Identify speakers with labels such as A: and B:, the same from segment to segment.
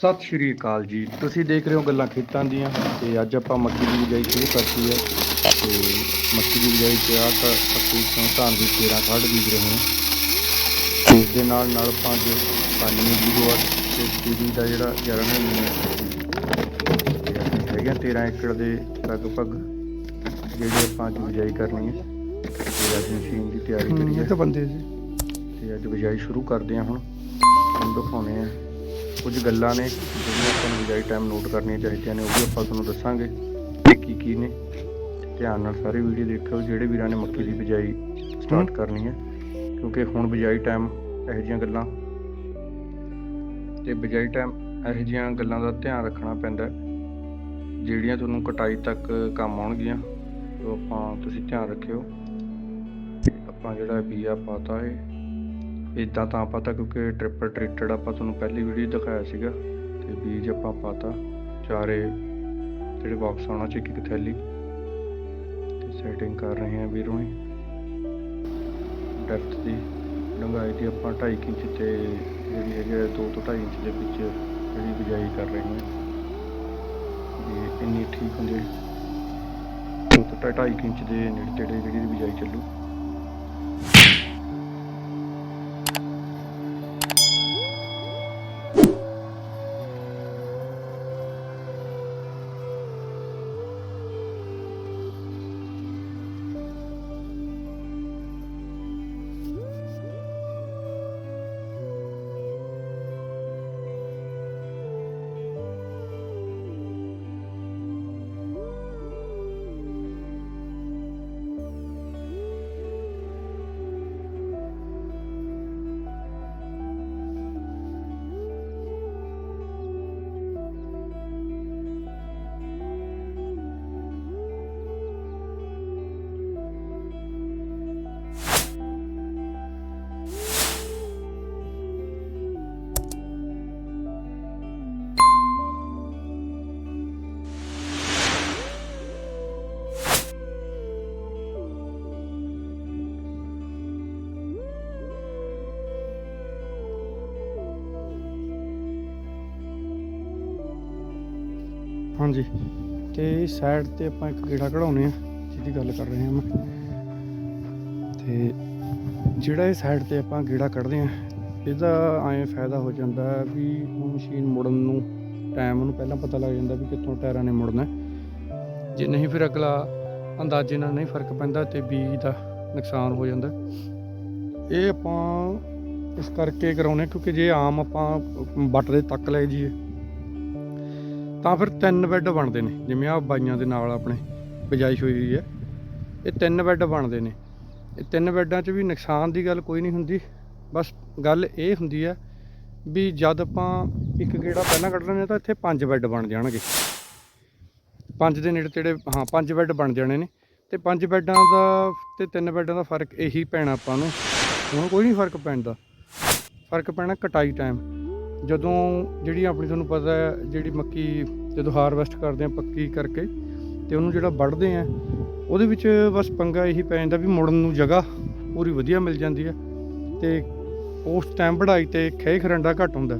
A: ਸਤਿ ਸ਼੍ਰੀ ਅਕਾਲ ਜੀ। ਤੁਸੀਂ ਦੇਖ ਰਹੇ ਹੋ ਗੱਲਾਂ ਖੇਤਾਂ ਦੀਆਂ ਤੇ ਅੱਜ ਆਪਾਂ ਮੱਕੀ ਦੀ ਬਿਜਾਈ ਸ਼ੁਰੂ ਕਰਤੀ ਹੈ ਤੇ ਮੱਕੀ ਦੀ ਬਿਜਾਈ ਤੇ ਆ ਤਾਂ ਅਸੀਂ ਸੰਤਾਨ ਦੀ 13 ਖਾੜ ਬੀਜ ਰਹੇ ਹਾਂ। ਇਸ ਦੇ ਨਾਲ ਨਾਲ ਆਪਾਂ ਜੋ 9508 ਤੇ ਪੀਡੀ ਦਾ ਜਿਹੜਾ 11 ਮਹੀਨੇ ਤੇ ਅਸੀਂ ਹੈਗੇ ਹਾਂ 13 ਏਕੜ ਦੇ ਲਗਭਗ ਜਿਹੜੇ ਆਪਾਂ ਅੱਜ ਬਿਜਾਈ ਕਰਨੀ ਹੈ। ਤੇ ਅੱਜ ਮਸ਼ੀਨ ਦੀ ਤਿਆਰੀ ਕਰੀ
B: ਇਹ
A: ਹੈ
B: ਤਾਂ ਬੰਦੇ ਸੀ
A: ਤੇ ਅੱਜ ਬਿਜਾਈ ਸ਼ੁਰੂ ਕਰਦੇ ਹਾਂ ਹੁਣ। ਤੁਹਾਨੂੰ ਦਿਖਾਉਣੇ ਆ। ਕੁਝ ਗੱਲਾਂ ਨੇ ਜਿਹੜੀਆਂ ਆਪਾਂ ਨੂੰ ਬਿਜਾਈ ਟਾਈਮ ਨੋਟ ਕਰਨੀਆਂ ਚਾਹੀਦੀਆਂ ਨੇ ਉਹ ਵੀ ਆਪਾਂ ਤੁਹਾਨੂੰ ਦੱਸਾਂਗੇ ਕਿ ਕੀ ਕੀ ਨੇ। ਧਿਆਨ ਨਾਲ ਸਾਰੀ ਵੀਡੀਓ ਦੇਖਿਓ ਜਿਹੜੇ ਵੀਰਾਂ ਨੇ ਮੱਕੀ ਦੀ ਬਿਜਾਈ ਸਟਾਰਟ ਕਰਨੀ ਹੈ ਕਿਉਂਕਿ ਹੁਣ ਬਿਜਾਈ ਟਾਈਮ ਇਹੋ ਜਿਹੀਆਂ ਗੱਲਾਂ। ਤੇ ਬਿਜਾਈ ਟਾਈਮ ਇਹੋ ਜਿਹੀਆਂ ਗੱਲਾਂ ਦਾ ਧਿਆਨ ਰੱਖਣਾ ਪੈਂਦਾ ਜਿਹੜੀਆਂ ਤੁਹਾਨੂੰ ਕਟਾਈ ਤੱਕ ਕੰਮ ਆਉਣਗੀਆਂ ਉਹ ਆਪਾਂ ਤੁਸੀਂ ਧਿਆਨ ਰੱਖਿਓ। ਆਪਾਂ ਜਿਹੜਾ ਬੀਆ ਪਾਤਾ ਹੈ ਇਦਾਂ ਤਾਂ ਪਤਾ ਕਿਉਂਕਿ ਟ੍ਰਿਪਲ ਟ੍ਰੀਟਡ ਆਪਾਂ ਤੁਹਾਨੂੰ ਪਹਿਲੀ ਵੀਡੀਓ ਦਿਖਾਇਆ ਸੀਗਾ ਤੇ ਬੀਜ ਆਪਾਂ ਪਾਤਾ, ਚਾਰੇ ਜਿਹੜੇ ਬਾਕਸ ਆਉਣਾ ਚ ਇੱਕ ਥੈਲੀ ਤੇ ਸੈਟਿੰਗ ਕਰ ਰਹੇ ਹਾਂ ਵੀਰੋਂ ਹੀ ਡੈਪਥ ਦੀ ਡੂੰਘਾਈ ਦੀ ਆਪਾਂ 2.5 ਇੰਚ ਤੇ ਜਿਹੜੀ ਹੈਗੀ 2 ਤੋਂ 2.5 ਇੰਚ ਦੇ ਵਿੱਚ ਜਿਹੜੀ ਬਿਜਾਈ ਕਰ ਰਹੇ ਹਾਂ। ਵੀ ਇੰਨੀ ਠੀਕ ਹੁੰਦੀ ਦੋ ਤੋਂ 2.5 ਇੰਚ ਦੇ ਨੇੜੇ ਤੇੜੇ ਜਿਹੜੀ ਬਿਜਾਈ ਚੱਲੂ।
B: ਹਾਂਜੀ। ਤੇ ਸਾਈਡ ਤੇ ਆਪਾਂ ਇੱਕ ਗੇੜਾ ਕਢਾਉਨੇ ਆ, ਜਿਹਦੀ ਗੱਲ ਕਰ ਰਹੇ ਹਾਂ ਮੈਂ ਤੇ ਜਿਹੜਾ ਇਹ ਸਾਈਡ ਤੇ ਆਪਾਂ ਗੇੜਾ ਕੱਢਦੇ ਆ ਇਹਦਾ ਐਂ ਫਾਇਦਾ ਹੋ ਜਾਂਦਾ ਵੀ ਹੁਣ ਮਸ਼ੀਨ ਮੁੜਨ ਨੂੰ ਟਾਈਮ ਨੂੰ ਪਹਿਲਾਂ ਪਤਾ ਲੱਗ ਜਾਂਦਾ ਵੀ ਕਿੱਥੋਂ ਟਾਇਰਾਂ ਨੇ ਮੁੜਨਾ। ਜੇ ਨਹੀਂ ਫਿਰ ਅਗਲਾ ਅੰਦਾਜ਼ੇ ਨਾਲ ਨਹੀਂ ਫ਼ਰਕ ਪੈਂਦਾ ਤੇ ਬੀਜ ਦਾ ਨੁਕਸਾਨ ਹੋ ਜਾਂਦਾ। ਇਹ ਆਪਾਂ ਇਸ ਕਰਕੇ ਕਰਾਉਨੇ ਕਿਉਂਕਿ ਜੇ ਆਮ ਆਪਾਂ ਬੱਟ ਦੇ ਤੱਕ ਲੈ ਜੀਏ ਤਾਂ ਫਿਰ ਤਿੰਨ ਬੈੱਡ ਬਣਦੇ ਨੇ, ਜਿਵੇਂ ਆ ਬਾਈਆਂ ਦੇ ਨਾਲ ਆਪਣੇ ਬਿਜਾਈ ਹੋਈ ਹੋਈ ਹੈ। ਇਹ ਤਿੰਨ ਬੈੱਡ ਬਣਦੇ ਨੇ। ਇਹ ਤਿੰਨ ਬੈੱਡਾਂ 'ਚ ਵੀ ਨੁਕਸਾਨ ਦੀ ਗੱਲ ਕੋਈ ਨਹੀਂ ਹੁੰਦੀ। ਬਸ ਗੱਲ ਇਹ ਹੁੰਦੀ ਹੈ ਵੀ ਜਦ ਆਪਾਂ ਇੱਕ ਗੇੜਾ ਪਹਿਲਾਂ ਕੱਢ ਲੈਂਦੇ ਹਾਂ ਤਾਂ ਇੱਥੇ ਪੰਜ ਬੈੱਡ ਬਣ ਜਾਣਗੇ। ਪੰਜ ਦੇ ਨੇੜੇ ਤੇੜੇ, ਹਾਂ, ਪੰਜ ਬੈੱਡ ਬਣ ਜਾਣੇ ਨੇ। ਤੇ ਪੰਜ ਬੈੱਡਾਂ ਦਾ ਤੇ ਤਿੰਨ ਬੈੱਡਾਂ ਦਾ ਫ਼ਰਕ ਇਹੀ ਪੈਣਾ ਆਪਾਂ ਨੂੰ। ਹੁਣ ਕੋਈ ਨਹੀਂ ਫ਼ਰਕ ਪੈਂਦਾ। ਫ਼ਰਕ ਪੈਣਾ ਕਟਾਈ ਟਾਈਮ ਜਦੋਂ ਜਿਹੜੀ ਆਪਣੀ ਤੁਹਾਨੂੰ ਪਤਾ ਹੈ, ਜਿਹੜੀ ਮੱਕੀ ਜਦੋਂ ਹਾਰਵੈਸਟ ਕਰਦੇ ਆ ਪੱਕੀ ਕਰਕੇ ਤੇ ਉਹਨੂੰ ਜਿਹੜਾ ਵੱਢਦੇ ਆ ਉਹਦੇ ਵਿੱਚ ਬਸ ਪੰਗਾ ਇਹੀ ਪੈ ਜਾਂਦਾ ਵੀ ਮੁੜਨ ਨੂੰ ਜਗ੍ਹਾ ਪੂਰੀ ਵਧੀਆ ਮਿਲ ਜਾਂਦੀ ਹੈ ਤੇ ਉਸ ਟਾਈਮ ਵਢਾਈ ਤੇ ਖੇ ਖਰੰਡਾ ਘੱਟ ਹੁੰਦਾ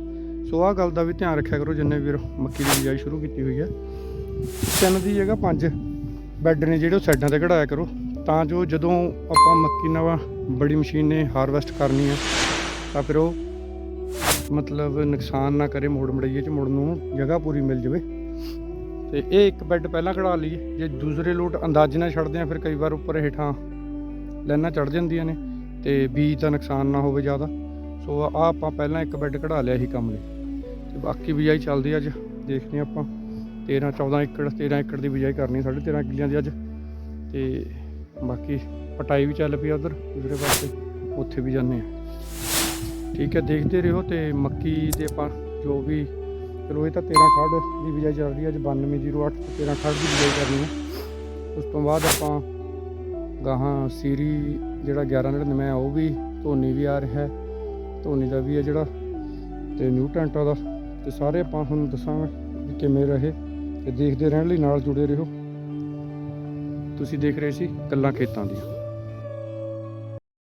B: ਸੋ ਆਹ ਗੱਲ ਦਾ ਵੀ ਧਿਆਨ ਰੱਖਿਆ ਕਰੋ, ਜਿੰਨੇ ਵੀਰ ਮੱਕੀ ਦੀ ਬਿਜਾਈ ਸ਼ੁਰੂ ਕੀਤੀ ਹੋਈ ਹੈ। ਤਿੰਨ ਦੀ ਜਗ੍ਹਾ ਪੰਜ ਬੈੱਡ ਨੇ ਜਿਹੜੇ ਉਹ ਸਾਈਡਾਂ ਤੇ ਕਢਾਇਆ ਕਰੋ, ਤਾਂ ਜੋ ਜਦੋਂ ਆਪਾਂ ਮੱਕੀ ਨਾਲ ਬੜੀ ਮਸ਼ੀਨ ਨੇ ਹਾਰਵੈਸਟ ਕਰਨੀ ਹੈ, ਤਾਂ ਫਿਰ ਉਹ ਮਤਲਬ ਨੁਕਸਾਨ ਨਾ ਕਰੇ ਮੋੜ ਮੜਈਏ ਚ ਮੁੜਨ ਨੂੰ ਜਗ੍ਹਾ ਪੂਰੀ ਮਿਲ ਜਾਵੇ। ਤੇ ਇਹ ਇੱਕ ਬੈੱਡ ਪਹਿਲਾਂ ਕਢਾ ਲਈਏ। ਜੇ ਦੂਸਰੇ ਲੋਟ ਅੰਦਾਜ਼ੇ ਨਾਲ ਛੱਡਦੇ ਆ, ਫਿਰ ਕਈ ਵਾਰ ਉੱਪਰ ਹੇਠਾਂ ਲਾਈਨਾਂ ਚੜ ਜਾਂਦੀਆਂ ਨੇ ਤੇ ਬੀਜ ਦਾ ਨੁਕਸਾਨ ਨਾ ਹੋਵੇ ਜ਼ਿਆਦਾ। ਸੋ ਆ ਆਪਾਂ ਪਹਿਲਾਂ ਇੱਕ ਬੈੱਡ ਕਢਾ ਲਿਆ ਸੀ ਕੰਮ ਲਈ। ਤੇ ਬਾਕੀ ਬਿਜਾਈ ਚੱਲਦੀ ਅੱਜ। ਦੇਖਦੇ ਹਾਂ ਆਪਾਂ। 13 14 ਏਕੜ 13 ਏਕੜ ਦੀ ਬਿਜਾਈ ਕਰਨੀ 13.5 ਕਿੱਲਿਆਂ ਦੀ ਅੱਜ। ਤੇ ਬਾਕੀ ਪਟਾਈ ਵੀ ਚੱਲ ਪਈ ਉਧਰ। ਦੂਸਰੇ ਪਾਸੇ ਉੱਥੇ ਵੀ ਜਾਂਦੇ ਆ। ਠੀਕ ਹੈ, ਦੇਖਦੇ ਰਹੋ ਤੇ ਮੱਕੀ ਦੇ ਆਪਾਂ ਜੋ ਵੀ ਚਲੋ ਇਹ ਤਾਂ 13 ਖਾੜ ਦੀ ਬਿਜਾਈ ਚੱਲ ਰਹੀ ਹੈ, ਅੱਜ 9208 ਤੇ 13 ਖਾੜ ਦੀ ਬਿਜਾਈ ਕਰਨੀ ਹੈ। ਉਸ ਤੋਂ ਬਾਅਦ ਆਪਾਂ ਗਾਹਾਂ ਸੀਰੀ ਜਿਹੜਾ 1199 ਆ, ਉਹ ਵੀ ਧੋਨੀ ਵੀ ਆ ਰਿਹਾ ਹੈ। ਧੋਨੀ ਦਾ ਵੀ ਹੈ ਜਿਹੜਾ ਤੇ ਨਿਊਟੈਂਟਾ ਦਾ ਤੇ ਸਾਰੇ ਆਪਾਂ ਤੁਹਾਨੂੰ ਦੱਸਾਂਗੇ ਵੀ ਕਿਵੇਂ ਰਹੇ ਤੇ ਦੇਖਦੇ ਰਹਿਣ ਲਈ ਨਾਲ ਜੁੜੇ ਰਹੋ। ਤੁਸੀਂ ਦੇਖ ਰਹੇ ਸੀ ਗੱਲਾਂ ਖੇਤਾਂ ਦੀਆਂ।